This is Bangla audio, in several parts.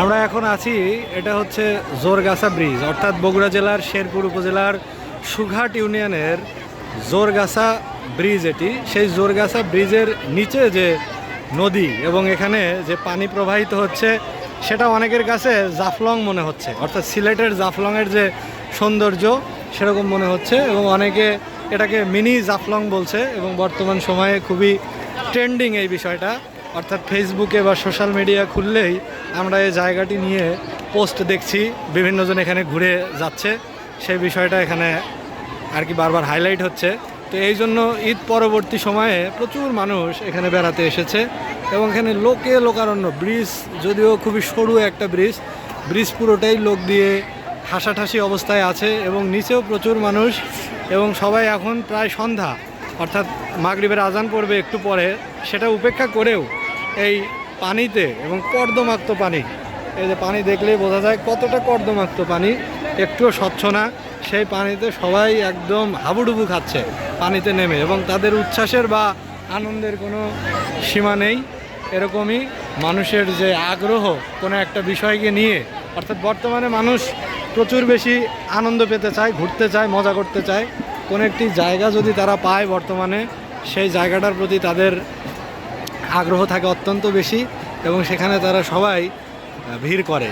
আমরা এখন আছি, এটা হচ্ছে জোরগাছা ব্রিজ, অর্থাৎ বগুড়া জেলার শেরপুর উপজেলার সুঘাট ইউনিয়নের জোরগাছা ব্রিজ এটি। সেই জোরগাছা ব্রিজের নিচে যে নদী এবং এখানে যে পানি প্রবাহিত হচ্ছে, সেটা অনেকের কাছে জাফলং মনে হচ্ছে, অর্থাৎ সিলেটের জাফলংয়ের যে সৌন্দর্য সেরকম মনে হচ্ছে এবং অনেকে এটাকে মিনি জাফলং বলছে এবং বর্তমান সময়ে খুবই ট্রেন্ডিং এই বিষয়টা। অর্থাৎ ফেসবুকে বা সোশ্যাল মিডিয়া খুললেই আমরা এই জায়গাটি নিয়ে পোস্ট দেখছি, বিভিন্নজন এখানে ঘুরে যাচ্ছে। সেই বিষয়টা এখানে আর কি বারবার হাইলাইট হচ্ছে। তো এই জন্য ঈদ পরবর্তী সময়ে প্রচুর মানুষ এখানে বেড়াতে এসেছে এবং এখানে লোকে লোকারণ্য, ব্রিজ যদিও খুবই সরু একটা ব্রিজ ব্রিজ পুরোটাই লোক দিয়ে ঠাসাঠাসি অবস্থায় আছে এবং নিচেও প্রচুর মানুষ এবং সবাই এখন প্রায় সন্ধ্যা। অর্থাৎ মাগরিবের আজান পড়বে একটু পরে, সেটা উপেক্ষা করেও এই পানিতে এবং কর্দমাক্ত পানি। এই যে পানি দেখলেই বোঝা যায় কতটা কর্দমাক্ত পানি, একটুও স্বচ্ছ না। সেই পানিতে সবাই একদম হাবুডুবু খাচ্ছে পানিতে নেমে এবং তাদের উচ্ছ্বাসের বা আনন্দের কোনো সীমা নেই। এরকমই মানুষের যে আগ্রহ কোনো একটা বিষয়কে নিয়ে, অর্থাৎ বর্তমানে মানুষ প্রচুর বেশি আনন্দ পেতে চায়, ঘুরতে চায়, মজা করতে চায়। কোনো একটি জায়গা যদি তারা পায় বর্তমানে, সেই জায়গাটার প্রতি তাদের আগ্রহ থাকে অত্যন্ত বেশি এবং সেখানে তারা সবাই ভিড় করে।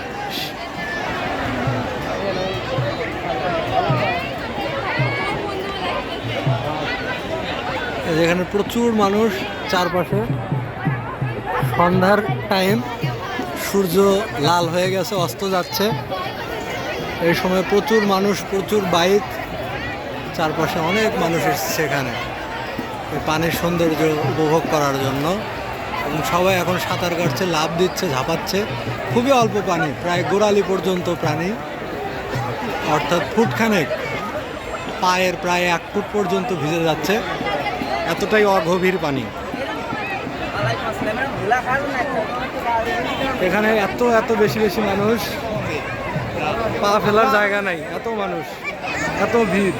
যেখানে প্রচুর মানুষ চারপাশে। সন্ধ্যার টাইম সূর্য লাল হয়ে গেছে, অস্ত যাচ্ছে। এই সময় প্রচুর মানুষ, প্রচুর বাইক চারপাশে অনেক মানুষ এসেছে এখানে। পানির সৌন্দর্য উপভোগ করার জন্য। এবং সবাই এখন সাঁতার কাটছে লাভ দিচ্ছে, ঝাঁপাচ্ছে। খুবই অল্প পানি, প্রায় গোড়ালি পর্যন্ত প্রাণী। অর্থাৎ ফুটখানেক পায়ের প্রায় এক ফুট পর্যন্ত ভিজে যাচ্ছে। এতটাই অগভীর পানি। এখানে এত এত বেশি বেশি মানুষ, পা ফেলার জায়গা নাই, এত মানুষ, এত ভিড়।